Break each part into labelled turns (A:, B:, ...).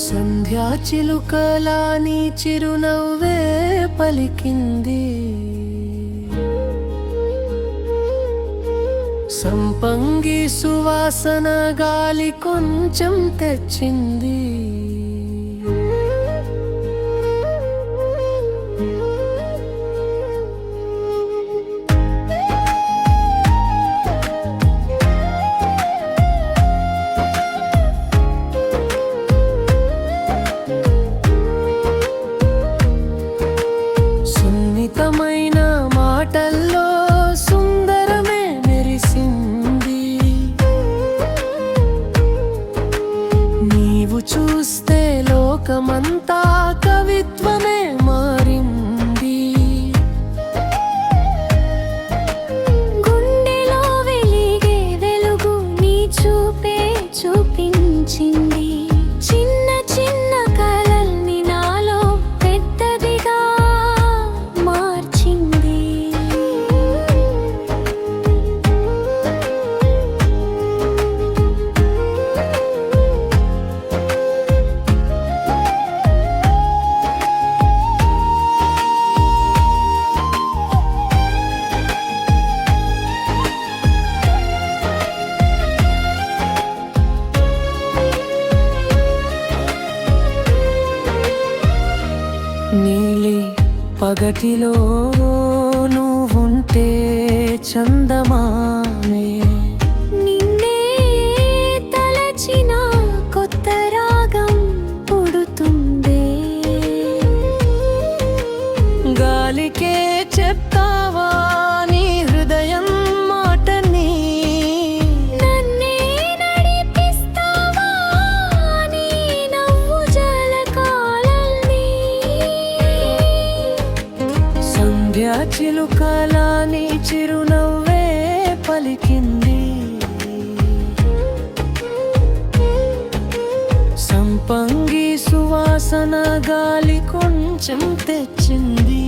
A: సంధ్యా చిలుకలాని చిరునవ్వే పలికింది. సంపంగి సువాసన గాలి కొంచెం తెచ్చింది.
B: 毋
A: 当 పగటిలో నువ్వుంటే చందమామే.
B: నిన్నే తలచిన కొత్త రాగం పుడుతుందే.
A: గాలికే చిలుకలాని చిరునవ్వే పలికింది. సంపంగి సువాసన గాలి కొంచెం తెచ్చింది.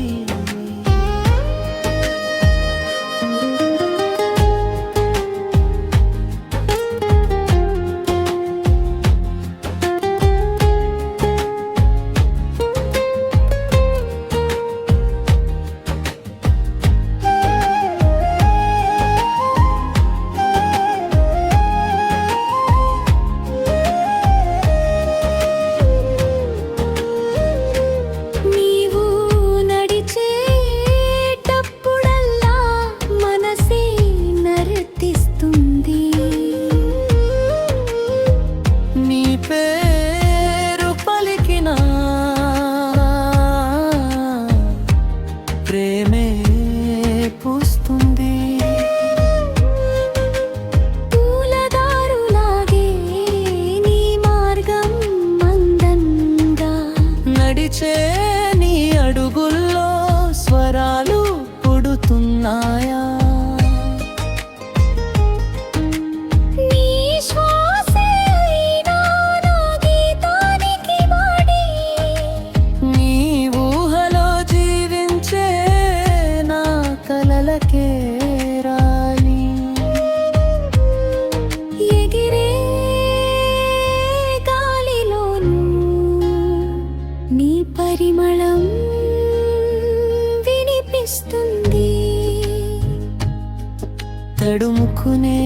A: తడుముకునే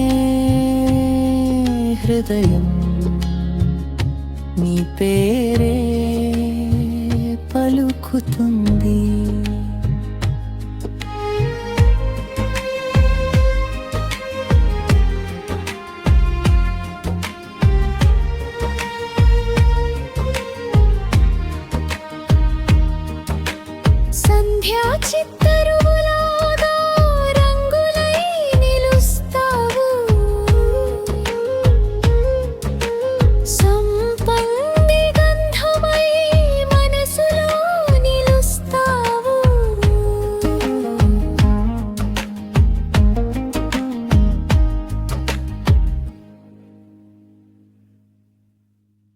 A: హృదయం నీ పేరే పలుకుతుంది.
B: సంధ్యా చిత్ర